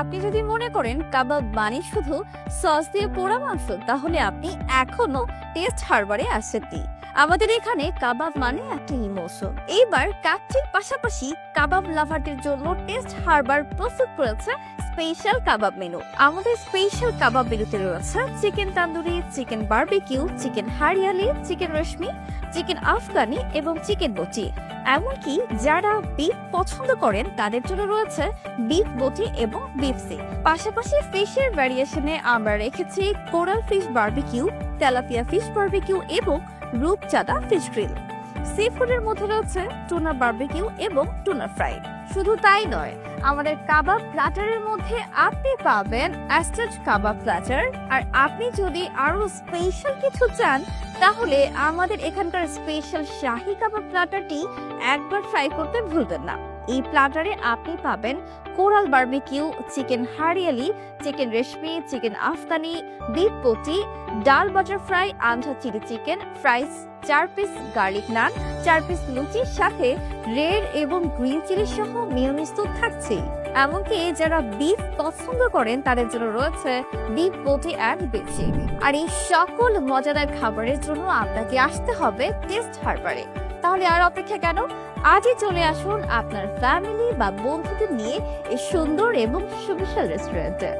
আপনি যদি মনে করেন কাবাব মানে শুধু সস দিয়ে পোড়া মাংস, তাহলে আপনি এখনও টেস্ট হারবারে আসেননি। আমাদের এখানে কাবাব মানে একটা ইমোশন এইবার কাচ্চির পাশাপাশি কাবাব লাভারদের জন্য টেস্ট হারবার প্রস্তুত করেছে স্পেশাল কাবাব মেনু। আমাদের স্পেশাল কাবাব মেনুতে রয়েছে chicken tandoori, chicken barbecue, chicken hariyali, chicken reshmi chicken Afghani এবং চিকেন বটি। এমনকি যারা বিফ পছন্দ করেন, তাদের জন্য রয়েছে বিফ বটি এবং বিফ সি পাশাপাশি ফিশের ভ্যারিয়েশনে আমরা রেখেছি coral fish barbecue tilapia fish barbecue এবং রূপচাঁদা ফিশ গ্রিল সি ফুডের মধ্যে রয়েছে টুনা বারবিকিউ এবং টুনা ফ্রাই শুধু তাই নয়, আমাদের কাবাব প্ল্যাটারের মধ্যে আপনি পাবেন অ্যাস্টেড কাবাব প্ল্যাটার আর আপনি যদি আরও স্পেশাল কিছু চান, তাহলে আমাদের এখানকার স্পেশাল শাহি কাবাব প্ল্যাটারটি একবার ফ্রাই করতে ভুলবেন না। এই প্ল্যাটারে আপনি পাবেন coral barbecue, chicken hariyali, chicken reshmi, chicken Afghani beef patty, dal butter fry Andhra chilli chicken, fries, চার পিস গার্লিক নান, চার পিস লুচির সাথে রেড এবং গ্রিন চিলি সহ মিয়োনিজ তো থাকছেই। এমনকি যারা বিফ পছন্দ করেন, তাদের জন্য রয়েছে বিফ বটি অ্যান্ড বেচি আর এই সকল মজাদার খাবারের জন্য আপনাকে আসতে হবে টেস্ট হারবারে। তাহলে আর অপেক্ষা কেন? আজই চলে আসুন আপনার ফ্যামিলি বা বন্ধুদের নিয়ে এই সুন্দর এবং সুবিশাল রেস্টুরেন্টে